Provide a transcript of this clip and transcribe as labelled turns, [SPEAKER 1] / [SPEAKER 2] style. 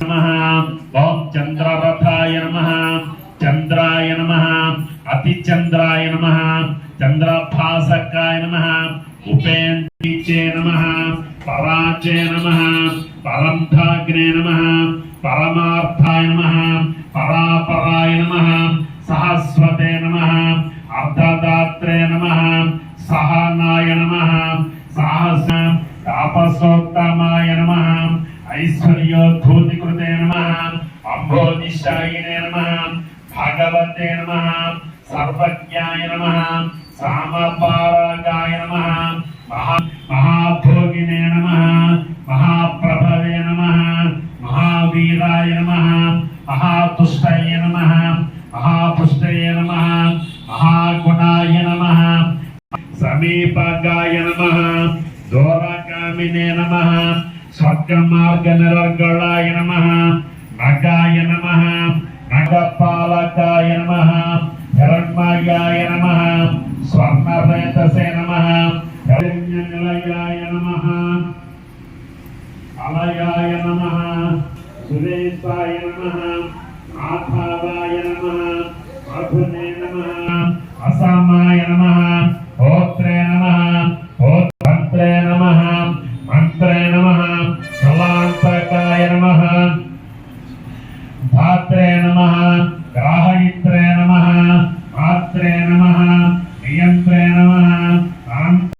[SPEAKER 1] నమః ఓం చంద్రరథాయ నమః చంద్రాయ నమః అతిచంద్రాయ నమః చంద్రభాసకాయ నమః ఉపేంద్రీచే నమః పరాచే నమః పరంధాగ్నే నమః పరమార్థాయ నమః పరాపరాయ నమః సహస్వతే నమ అర్ధదాత్రే నమ సహనాయ నమ సాహస తాపసోత్తమాయ నమ ఐశ్వర్యోద్భూతి కృతే నమ అంబోధిశాయినే నమ భగవతే నమ సర్వజ్ఞాయ నమ సామపారాగాయ నమ మహా మహాభోగినే నమ మహాప్రభవే నమ మహావీరాయ నమ మహాతుష్టయ నమ మహాపుష్టయ నమ. మహాగుణాయ నమ. సమీపగాయ నమ. దూరగామినే నమ. స్వర్గమార్గ నిరర్గళాయ నమ. నగాయ నమ. నగపాలకాయ నమ. హిరణ్మయాయ నమ. స్వర్ణరేతసే నమ. నిలయాయ నమ. అలయాయ నమ. సురేశాయ నమ. మధునే నమ అసామాయ నమ హోత్రే నమ హోత్రే నమ మంత్రే నమ కళాంతకాయ ధాత్రే నమ